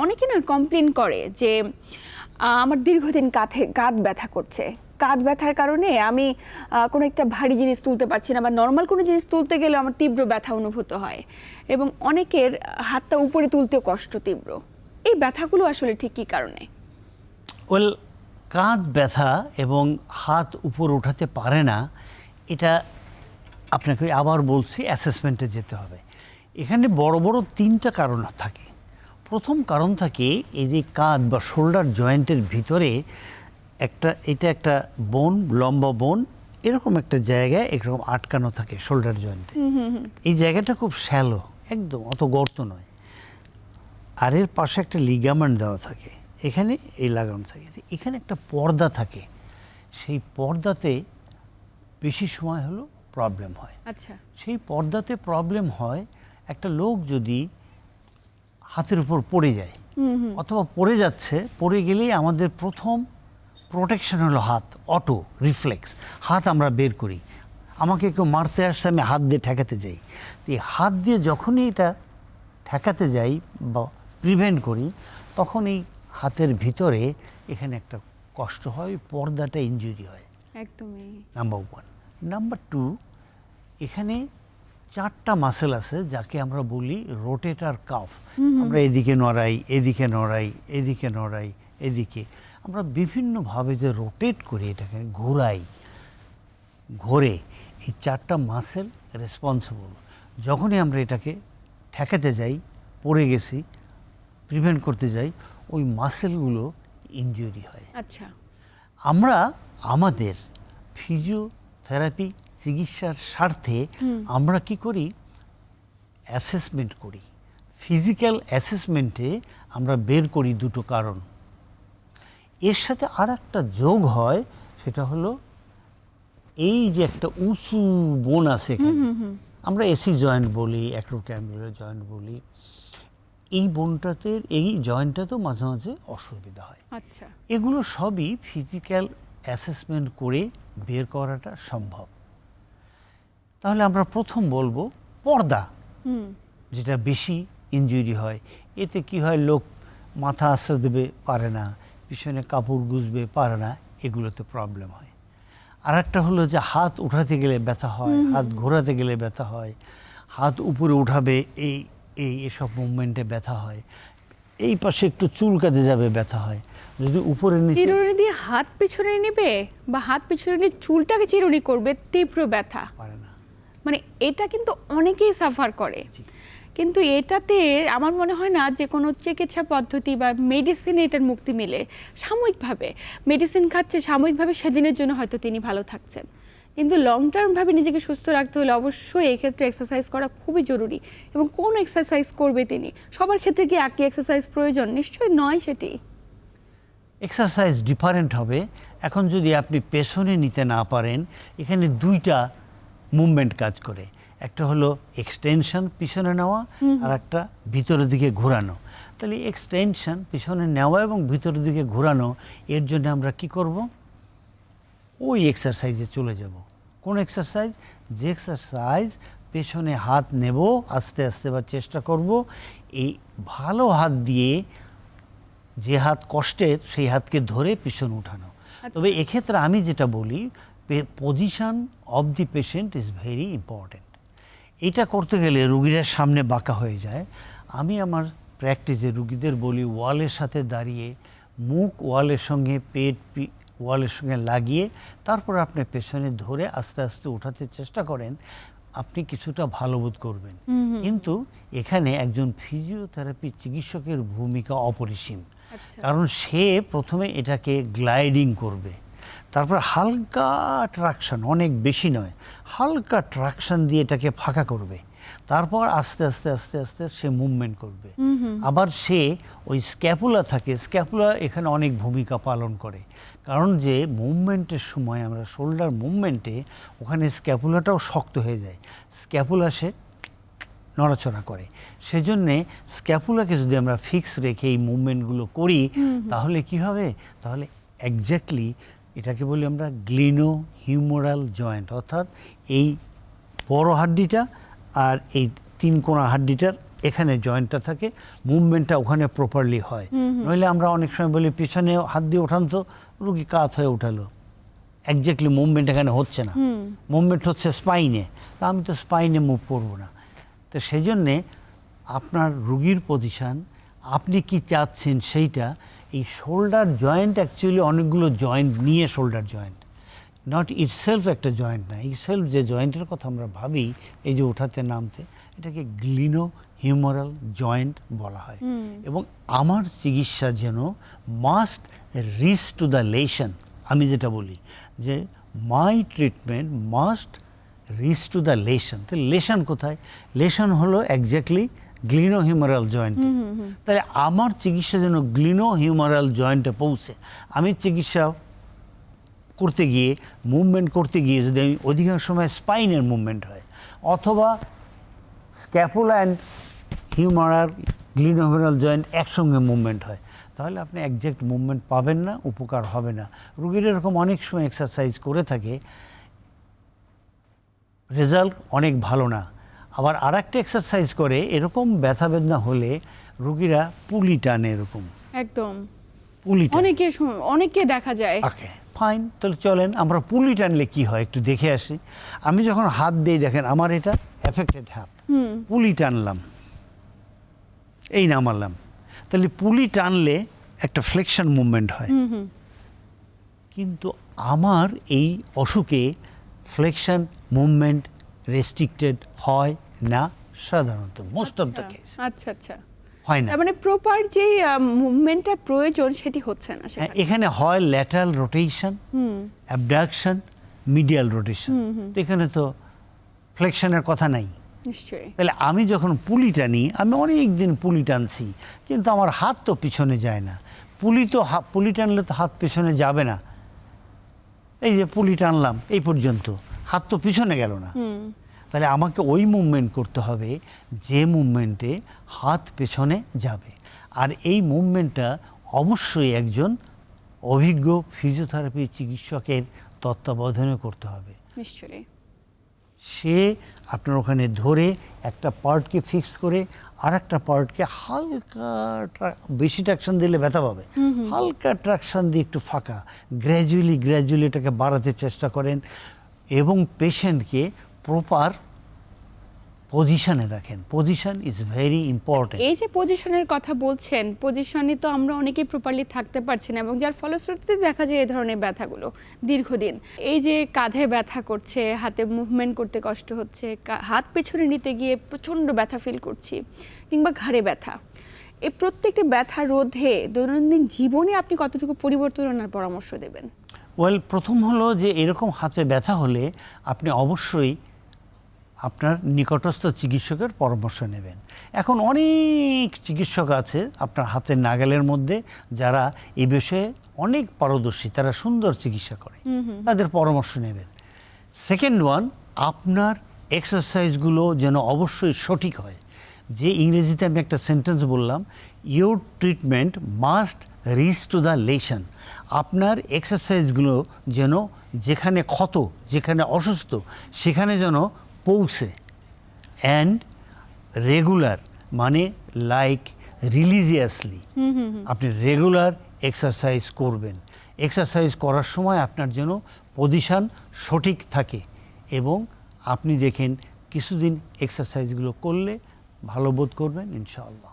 অনেকে না কমপ্লেন করে যে আমার দীর্ঘদিন কাঁধে, কাঁধ ব্যথা করছে। কাঁধ ব্যথার কারণে আমি কোনো একটা ভারী জিনিস তুলতে পারছি না বা নর্মাল কোনো জিনিস তুলতে গেলে আমার তীব্র ব্যথা অনুভূত হয়। এবং অনেকের হাতটা উপরে তুলতেও কষ্ট তীব্র। এই ব্যথাগুলো আসলে ঠিক কী কারণে? ওয়েল কাঁধ ব্যথা এবং হাত উপর উঠাতে পারে না, এটা আপনাকে আবার বলছি অ্যাসেসমেন্টে যেতে হবে। এখানে বড় বড় তিনটা কারণ থাকে। প্রথম কারণ থাকে এই যে কাঁধ বা শোল্ডার জয়েন্টের ভিতরে একটা এটা একটা বোন লম্বা বোন এরকম একটা জায়গায় এরকম আটকানো থাকে শোল্ডার জয়েন্টে। এই জায়গাটা খুব শ্যালো একদম অত গর্ত নয়। আর এর পাশে একটা লিগামেন্ট দেওয়া থাকে এখানে এই লাগানো থাকে। এখানে একটা পর্দা থাকে সেই পর্দাতে বেশি সময় হলো প্রবলেম হয়। আচ্ছা। সেই পর্দাতে প্রবলেম হয় একটা লোক যদি হাতের উপর পড়ে যায়। অথবা পড়ে যাচ্ছে পড়ে গেলেই আমাদের প্রথম প্রোটেকশন হলো হাত অটো রিফ্লেক্স হাত আমরা বের করি। আমাকে কেউ মারতে আসছে আমি হাত দিয়ে ঠেকাতে যাই। তো এই হাত দিয়ে যখনই এটা ঠেকাতে যাই বা প্রিভেন্ট করি তখন এই হাতের ভিতরে এখানে একটা কষ্ট হয় পর্দাটা ইনজুরি হয়। একদমই। নাম্বার ওয়ান নাম্বার টু এখানে চারটা মাসেল আছে যাকে আমরা বলি রোটেটার কাফ আমরা এদিকে নড়াই এদিকে নড়াই এদিকে নড়াই এদিকে। আমরা বিভিন্নভাবে যে রোটেট করি এটাকে ঘোরাই ঘোরে এই চারটা মাসেল রেসপন্সিবল যখনই আমরা এটাকে ঠেকাতে যাই পড়ে গেছি প্রিভেন্ট করতে যাই ওই মাসেলগুলো ইনজুরি হয়। আচ্ছা। আমরা আমাদের ফিজিওথেরাপি চিকিৎসার স্বার্থে আমরা কি করি? অ্যাসেসমেন্ট করি। ফিজিক্যাল অ্যাসেসমেন্টে আমরা বের করি দুটো কারণ। এর সাথে আর একটা যোগ হয় সেটা হলো এই যে একটা উঁচু বোন আছে আমরা এসি জয়েন্ট বলি অ্যাক্রোক্যাম্বুলার জয়েন্ট বলি এই বোনটাতে এই জয়েন্টটাতেও মাঝে মাঝে অসুবিধা হয়। আচ্ছা। এগুলো সবই ফিজিক্যাল অ্যাসেসমেন্ট করে বের করাটা সম্ভব। তাহলে আমরা প্রথম বলব পর্দা। যেটা বেশি ইনজুরি হয়। এতে কি হয় লোক মাথা আশ্রয় দেবে পারে না। পিছনে কাপড় গুজবে পারে না। এগুলোতে প্রবলেম হয়। আর একটা হলো যে হাত উঠাতে গেলে ব্যথা হয় হাত ঘোরাতে গেলে ব্যথা হয়। হাত উপরে উঠাবে এই এই এসব মুভমেন্টে ব্যথা হয়। এই পাশে একটু চুল চুলকাতে যাবে ব্যথা হয়। যদি উপরে চিরুনি দিয়ে হাত পিছনে নেবে বা হাত পিছনে নিয়ে চুলটাকে চিরুনি করবে তীব্র ব্যথা। পারে মানে এটা কিন্তু অনেকেই সাফার করে। কিন্তু এটাতে আমার মনে হয় না যে কোনো চিকিৎসা পদ্ধতি বা মেডিসিনে এটার মুক্তি মিলে। সাময়িকভাবে। মেডিসিন খাচ্ছে সাময়িকভাবে সেদিনের জন্য হয়তো তিনি ভালো থাকছেন। কিন্তু লং টার্মভাবে নিজেকে সুস্থ রাখতে হলে অবশ্যই এই ক্ষেত্রে এক্সারসাইজ করা খুবই জরুরি। এবং কোন এক্সারসাইজ করবে তিনি? সবার ক্ষেত্রে কি একই এক্সারসাইজ প্রয়োজন? নিশ্চয়ই নয় সেটি। এক্সারসাইজ ডিফারেন্ট হবে। এখন যদি আপনি পেছনে নিতে না পারেন এখানে দুইটা মুভমেন্ট কাজ করে। একটা হলো এক্সটেনশন পিছনে নেওয়া আর একটা ভিতরের দিকে ঘোরানো। তাহলে এক্সটেনশন পিছনে নেওয়া এবং ভিতরের দিকে ঘোরানো এর জন্য আমরা কি করব? ওই এক্সারসাইজে চলে যাব। কোন এক্সারসাইজ যে এক্সারসাইজ পেছনে হাত নেব আস্তে আস্তে বা চেষ্টা করব। এই ভালো হাত দিয়ে যে হাত কষ্টের সেই হাতকে ধরে পিছন উঠানো। তবে এক্ষেত্রে আমি যেটা বলি position of the patient is very important এটা করতে গেলে রুগীরা সামনে বাঁকা হয়ে যায়। আমি আমার প্র্যাকটিসে রুগীদের বলি ওয়ালের সাথে দাঁড়িয়ে মুখ ওয়ালের সঙ্গে পেট ওয়ালের সঙ্গে লাগিয়ে তারপর আপনি পেছনে ধরে আস্তে আস্তে উঠাতে চেষ্টা করেন আপনি কিছুটা ভালো বোধ করবেন। কিন্তু এখানে একজন ফিজিওথেরাপি চিকিৎসকের ভূমিকা অপরিসীম। আচ্ছা। কারণ সে প্রথমে এটাকে গ্লাইডিং করবে। তারপর হালকা ট্রাকশন অনেক বেশি নয় হালকা ট্রাকশন দিয়ে এটাকে ফাঁকা করবে। তারপর আস্তে আস্তে আস্তে আস্তে সে মুভমেন্ট করবে। আবার সে ওই স্ক্যাপুলা থাকে স্ক্যাপুলা এখানে অনেক ভূমিকা পালন করে। কারণ যে মুভমেন্টের সময় আমরা শোল্ডার মুভমেন্টে ওখানে স্ক্যাপুলাটাও শক্ত হয়ে যায়। স্ক্যাপুলা সে নড়াচড়া করে। সেজন্যে স্ক্যাপুলাকে যদি আমরা ফিক্স রেখে এই মুভমেন্টগুলো করি তাহলে কি হবে? তাহলে একজ্যাক্টলি এটাকে বলি আমরা গ্লিনো হিউমোরাল জয়েন্ট অর্থাৎ এই বড় হাড্ডিটা আর এই তিন কোণা হাড্ডিটার এখানে জয়েন্টটা থাকে মুভমেন্টটা ওখানে প্রপারলি হয়। নইলে আমরা অনেক সময় বলি পিছনে হাত দিয়ে ওঠান তো রুগী কাত হয়ে উঠালো। একজাক্টলি মুভমেন্ট এখানে হচ্ছে না। মুভমেন্ট হচ্ছে স্পাইনে তা আমি তো স্পাইনে মুভ করব না। তো সেই জন্যে আপনার রুগীর পজিশান আপনি কি চাচ্ছেন সেইটা এই শোল্ডার জয়েন্ট অ্যাকচুয়ালি অনেকগুলো জয়েন্ট নিয়ে শোল্ডার জয়েন্ট নট ইটসেলফ একটা জয়েন্ট না ইটসেলফ যে জয়েন্টের কথা আমরা ভাবি এই যে ওঠাতে নামতে এটাকে গ্লিনো হিউমারাল জয়েন্ট বলা হয়। এবং আমার চিকিৎসা যেন must reach to the lesion আমি যেটা বলি যে my treatment must reach to the lesion তো লেশন কোথায়? লেশন হলো একজাক্টলি গ্লিনো হিউমারাল জয়েন্ট তাহলে আমার চিকিৎসা যেন গ্লিনো হিউমারাল জয়েন্টে পৌঁছে। আমি চিকিৎসা করতে গিয়ে মুভমেন্ট করতে গিয়ে যদি আমি অধিকাংশ সময় স্পাইনের মুভমেন্ট হয় অথবা scapula and humeral glenohumeral joint একসঙ্গে মুভমেন্ট হয় তাহলে আপনি একজ্যাক্ট মুভমেন্ট পাবেন না উপকার হবে না। রুগীর এরকম অনেক সময় এক্সারসাইজ করে থাকে রেজাল্ট অনেক ভালো না। আবার আর একটা এক্সারসাইজ করে এরকম ব্যথা বেদনা হলে রুগীরা পুলি টানে এরকম। একদম। পুলি অনেকে অনেকে দেখা যায়। ওকে ফাইন তাহলে চলেন আমরা পুলি টানলে কি হয় একটু দেখে আসি। আমি যখন হাত দিই দেখেন আমার এটা এফেক্টেড হাত। পুলি টানলাম। এই নামালাম তাহলে পুলি টানলে একটা ফ্লেকশন মুভমেন্ট হয়। কিন্তু আমার এই অসুখে ফ্লেকশন মুভমেন্ট রেস্ট্রিক্টেড হয় না সাধারণত মোস্ট অফ দ্য কেস আচ্ছা আচ্ছা। হয় না। মানে প্রপার যে মুভমেন্টটা প্রয়োজন সেটি হচ্ছে না হ্যাঁ, এখানে হয় lateral rotation abduction medial rotation এখানে তো ফ্লেকশনের কথা নাই। নিশ্চয়ই। তাহলে আমি যখন পুলি টানি আমি অনেক দিন পুলি টানছি কিন্তু আমার হাত তো পিছনে যায় না। পুলি তো পুলি টানলে তো হাত পিছনে যাবে না। এই যে পুলি টানলাম এই পর্যন্ত। হাত তো পিছনে গেল না। তাহলে আমাকে ওই মুভমেন্ট করতে হবে যে মুভমেন্টে হাত পেছনে যাবে। আর এই মুভমেন্টটা অবশ্যই একজন অভিজ্ঞ ফিজিওথেরাপি চিকিৎসকের তত্ত্বাবধানে করতে হবে। নিশ্চয়ই। সে আপনার ওখানে ধরে একটা পার্টকে ফিক্স করে আর একটা পার্টকে হালকা বেশি ট্রাকশন দিলে ব্যথা পাবে। হালকা ট্রাকশন দিয়ে একটু ফাঁকা। গ্র্যাজুয়ালি গ্র্যাজুয়ালি এটাকে বাড়াতে চেষ্টা করেন। এবং পেশেন্টকে প্রপার পজিশনে রাখেন। পজিশন ইজ ভেরি ইম্পর্টেন্ট এই যে পজিশনের কথা বলছেন, পজিশনে তো আমরা অনেকেই প্রপারলি থাকতে পারছি না এবং যার ফলশ্রুতিতে দেখা যায় এই ধরনের ব্যথাগুলো দীর্ঘদিন। এই যে কাঁধে ব্যথা করছে, হাতে মুভমেন্ট করতে কষ্ট হচ্ছে হাত পেছনে নিতে গিয়ে প্রচণ্ড ব্যথা ফিল করছি কিংবা ঘাড়ে ব্যথা। এই প্রত্যেকটা ব্যথা রোধে দৈনন্দিন জীবনে আপনি কতটুকু পরিবর্তন আনার পরামর্শ দেবেন? ওয়েল প্রথম হলো যে এরকম হাতে ব্যথা হলে আপনি অবশ্যই আপনার নিকটস্থ চিকিৎসকের পরামর্শ নেবেন। এখন অনেক চিকিৎসক আছে আপনার হাতের নাগালের মধ্যে যারা এ বিষয়ে অনেক পারদর্শী তারা সুন্দর চিকিৎসা করে। তাদের পরামর্শ নেবেন। সেকেন্ড ওয়ান আপনার এক্সারসাইজগুলো যেন অবশ্যই সঠিক হয়। যে ইংরেজিতে আমি একটা সেন্টেন্স বললাম your treatment must reach to the lesion আপনার এক্সারসাইজগুলো যেন যেখানে ক্ষত যেখানে অসুস্থ সেখানে যেন পৌঁছে। অ্যান্ড রেগুলার মানে লাইক রিলিজিয়াসলি আপনি রেগুলার এক্সারসাইজ করবেন। এক্সারসাইজ করার সময় আপনার যেন পজিশন সঠিক থাকে এবং আপনি দেখেন কিছুদিন এক্সারসাইজগুলো করলে ভালো বোধ করবেন ইনশাআল্লাহ।